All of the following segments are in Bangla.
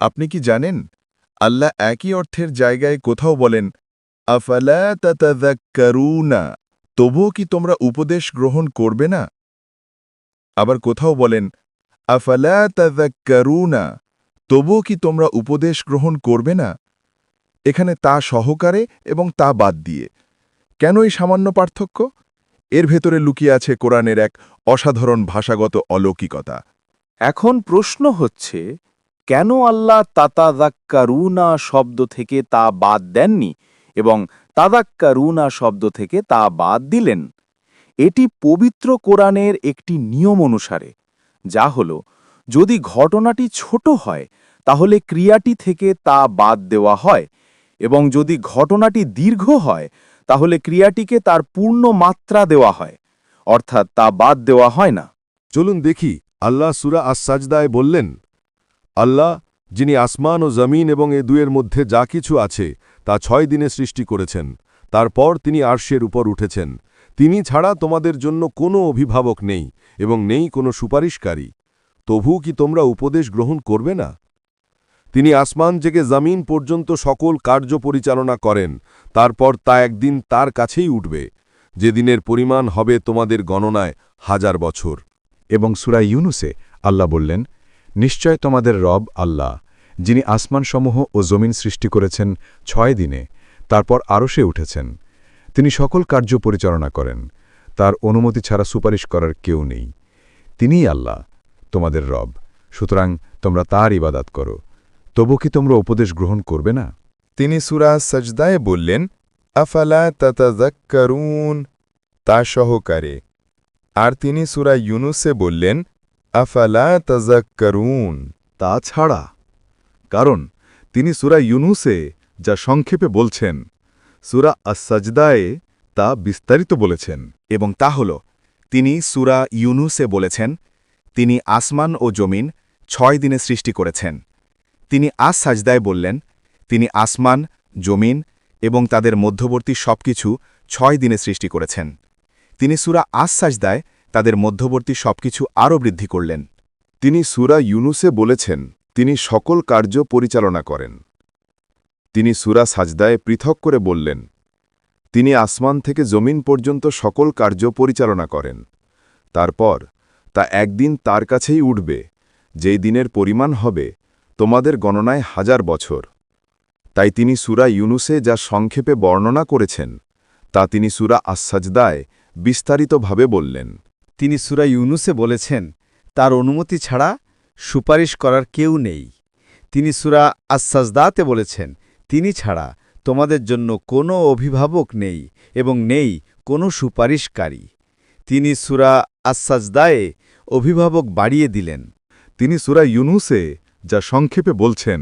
আপনি কি জানেন? আল্লাহ একই অর্থের জায়গায় কোথাও বলেন, আফালা তাতাযাক্কারুনা তবুও কি তোমরা উপদেশ গ্রহণ করবে না? আবার কোথাও বলেন, আফালা তাযাক্কারুনা তবুও কি তোমরা উপদেশ গ্রহণ করবে না? এখানে তা সহকারে এবং তা বাদ দিয়ে। কেন এই সামান্য পার্থক্য? এর ভেতরে লুকিয়ে আছে কোরআনের এক অসাধারণ ভাষাগত অলৌকিকতা। এখন প্রশ্ন হচ্ছে কেন আল্লাহ তাতাদাক্কারুনা শব্দ থেকে তা বাদ দেননি এবং তাদাক্কারুনা শব্দ থেকে তা বাদ দিলেন? এটি পবিত্র কোরআনের একটি নিয়ম অনুসারে, যা হল, যদি ঘটনাটি ছোট হয়, তাহলে ক্রিয়াটি থেকে তা বাদ দেওয়া হয়, এবং যদি ঘটনাটি দীর্ঘ হয়, তাহলে ক্রিয়াটিকে তার পূর্ণ মাত্রা দেওয়া হয়, অর্থাৎ তা বাদ দেওয়া হয় না। চলুন দেখি, আল্লাহ সুরা আসাজদায় বললেন আল্লাহ, যিনি আসমান ও জমিন এবং এ দুয়ের মধ্যে যা কিছু আছে, তা ছয় দিনে সৃষ্টি করেছেন। তারপর তিনি আরশের উপর উঠেছেন। তিনি ছাড়া তোমাদের জন্য কোনো অভিভাবক নেই এবং নেই কোনো সুপারিশকারী। তবু কি তোমরা উপদেশ গ্রহণ করবে না? তিনি আসমান থেকে জমিন পর্যন্ত সকল কার্য পরিচালনা করেন। তারপর তা একদিন তার কাছেই উঠবে। যেদিনের পরিমাণ হবে তোমাদের গণনায় হাজার বছর। এবং সুরা ইউনুসে আল্লাহ বললেন নিশ্চয় তোমাদের রব আল্লাহ, যিনি আসমানসমূহ ও জমিন সৃষ্টি করেছেন ছয় দিনে, তারপর আরও সে উঠেছেন। তিনি সকল কার্য পরিচালনা করেন, তার অনুমতি ছাড়া সুপারিশ করার কেউ নেই। তিনিই আল্লাহ, তোমাদের রব, সুতরাং তোমরা তার ইবাদাত করো। তবু কি তোমরা উপদেশ গ্রহণ করবে না? তিনি সুরা সজদায় বললেন, আফালা তাতাযাক্কারুন? তা সহকারে। আর তিনি সুরা ইউনুসে বললেন আফালা তাযাক্কারুন? তা ছাড়া। কারণ তিনি সুরা ইউনুসে যা সংক্ষেপে বলছেন, সুরা আসাজদায়ে তা বিস্তারিত বলেছেন এবং তা হল, তিনি সুরা ইউনুসে বলেছেন, তিনি আসমান ও জমিন ছয় দিনে সৃষ্টি করেছেন। তিনি আস সাজদায় বললেন, তিনি আসমান, জমিন এবং তাদের মধ্যবর্তী সবকিছু ছয় দিনে সৃষ্টি করেছেন। তিনি সুরা আস সাজদায় তাদের মধ্যবর্তী সবকিছু আরও বৃদ্ধি করলেন। তিনি সুরা ইউনুসে বলেছেন, তিনি সকল কার্য পরিচালনা করেন। তিনি সুরা সাজদায় পৃথক করে বললেন, তিনি আসমান থেকে জমিন পর্যন্ত সকল কার্য পরিচালনা করেন। তারপর, তা একদিন তার কাছেই উঠবে, যেই দিনের পরিমাণ হবে, তোমাদের গণনায় হাজার বছর। তাই তিনি সুরা ইউনুসে যা সংক্ষেপে বর্ণনা করেছেন, তা তিনি সুরা আসাজদায় বিস্তারিতভাবে বললেন। তিনি সুরা ইউনুসে বলেছেন, তার অনুমতি ছাড়া সুপারিশ করার কেউ নেই। তিনি সুরা আসাজদাতে বলেছেন, তিনি ছাড়া তোমাদের জন্য কোনো অভিভাবক নেই এবং নেই কোনো সুপারিশকারী। তিনি সুরা আসাজদায়ে অভিভাবক বাড়িয়ে দিলেন। তিনি সুরা ইউনুসে যা সংক্ষেপে বলছেন,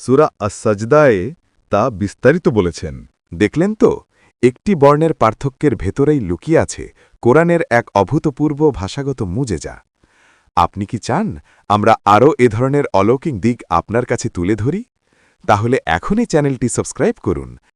সুরা আসাজদায়ে তা বিস্তারিত বলেছেন। দেখলেন তো? একটি বর্ণের পার্থক্যের ভেতরেই লুকিয়ে আছে কোরআনের এক অভূতপূর্ব ভাষাগত মুজেজা। আপনি কি চান আমরা আরও এ ধরনের অলৌকিক দিক আপনার কাছে তুলে ধরি? তাহলে এখনই চ্যানেলটি সাবস্ক্রাইব করুন।